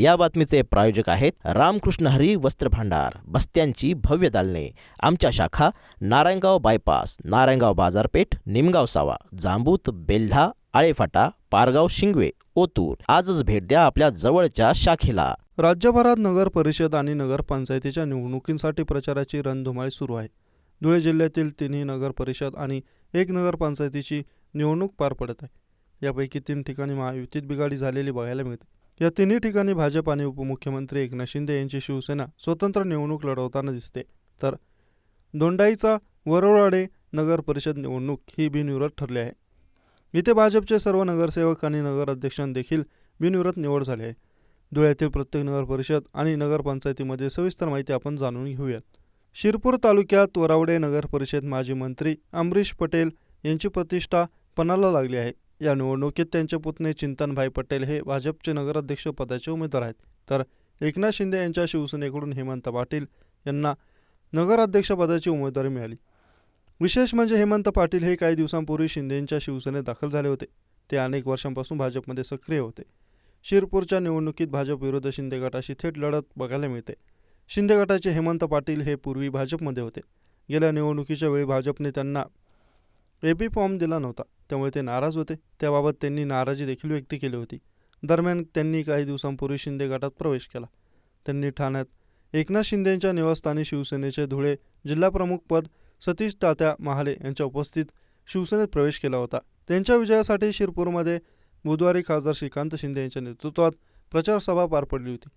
या बातमीचे प्रायोजक आहेत रामकृष्ण हरी वस्त्र भांडार बस्त्यांची भव्य दालने. आमच्या शाखा नारायणगाव बायपास नारायणगाव बाजारपेठ निमगाव सावा जांबूत बेल्हा आळेफाटा पारगाव शिंगवे ओतूर. आजच भेट द्या आपल्या जवळच्या शाखेला. राज्यभरात नगर परिषद आणि नगरपंचायतीच्या निवडणुकींसाठी प्रचाराची रणधुमाळी सुरू आहे. धुळे जिल्ह्यातील तिन्ही नगर परिषद आणि एक नगरपंचायतीची निवडणूक पार पडत आहे. यापैकी तीन ठिकाणी महायुतीत बिघाडी झालेली बघायला मिळते. या तिन्ही ठिकाणी भाजप आणि उपमुख्यमंत्री एकनाथ शिंदे यांची शिवसेना स्वतंत्र निवडणूक लढवताना दिसते. तर दोंडाईचा वरोराडे नगर परिषद निवडणूक ही बिनविरोध ठरली आहे. इथे भाजपचे सर्व नगरसेवक आणि नगराध्यक्षांदेखील बिनविरोध निवड झाली आहे. धुळ्यातील प्रत्येक नगर परिषद आणि नगरपंचायतीमध्ये सविस्तर माहिती आपण जाणून घेऊयात. शिरपूर तालुक्यात वरावडे नगर परिषद माजी मंत्री अमरीश पटेल यांची प्रतिष्ठा पणाला लागली आहे. या निवडणुकीत त्यांचे पुतणे चिंतनभाई पटेल हे भाजपचे नगराध्यक्ष पदाचे उमेदवार आहेत. तर एकनाथ शिंदे यांच्या शिवसेनेकडून हेमंत पाटील यांना नगराध्यक्षपदाची उमेदवारी मिळाली. विशेष म्हणजे हेमंत पाटील हे काही दिवसांपूर्वी शिंदेंच्या शिवसेनेत दाखल झाले होते. ते अनेक वर्षांपासून भाजपमध्ये सक्रिय होते. शिरपूरच्या निवडणुकीत भाजप विरुद्ध शिंदे गटाशी थेट लढत बघायला मिळते. शिंदे गटाचे हेमंत पाटील हे पूर्वी भाजपमध्ये होते. गेल्या निवडणुकीच्या वेळी भाजपने त्यांना एबी फॉर्म दिला नव्हता. त्यामुळे ते नाराज होते. त्याबाबत त्यांनी नाराजी देखील व्यक्त केली होती. दरम्यान त्यांनी काही दिवसांपूर्वी शिंदे गटात प्रवेश केला. त्यांनी ठाण्यात एकनाथ शिंदेंच्या निवासस्थानी शिवसेनेचे धुळे जिल्हाप्रमुख पद सतीश तात्या महाले यांच्या उपस्थित शिवसेनेत प्रवेश केला होता. त्यांच्या विजयासाठी शिरपूरमध्ये बुधवारी खासदार श्रीकांत शिंदे यांच्या नेतृत्वात प्रचारसभा पार पडली होती.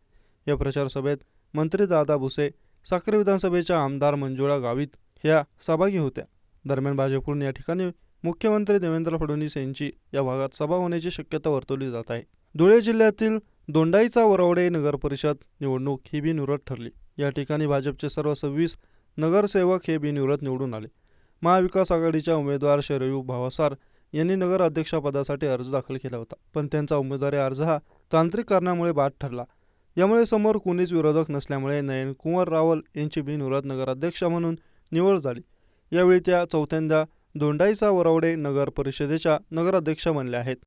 या प्रचार सभेत मंत्री दादा भुसे साखरे विधानसभेच्या आमदार मंजुळा गावित ह्या सहभागी होत्या. दरम्यान भाजपकडून या ठिकाणी मुख्यमंत्री देवेंद्र फडणवीस यांची या भागात सभा होण्याची शक्यता वर्तवली जात आहे. धुळे जिल्ह्यातील दोंडाईचा वरवडे नगर परिषद निवडणूक ही बिनविरोध ठरली. या ठिकाणी भाजपचे सर्व सव्वीस नगरसेवक हे बिनविरोध निवडून आले. महाविकास आघाडीच्या उमेदवार शरयू भावासार यांनी नगर अध्यक्षपदासाठी अर्ज दाखल केला होता. पण त्यांचा उमेदवारी अर्ज हा तांत्रिक कारणामुळे बाद ठरला. यामुळे समोर कुणीच विरोधक नसल्यामुळे नयन कुंवर रावल यांची बिनविरोध नगराध्यक्ष म्हणून निवड झाली. यावेळी त्या चौथ्यांदा दोंडाईचा वरवडे नगर परिषदेच्या नगराध्यक्ष बनल्या आहेत.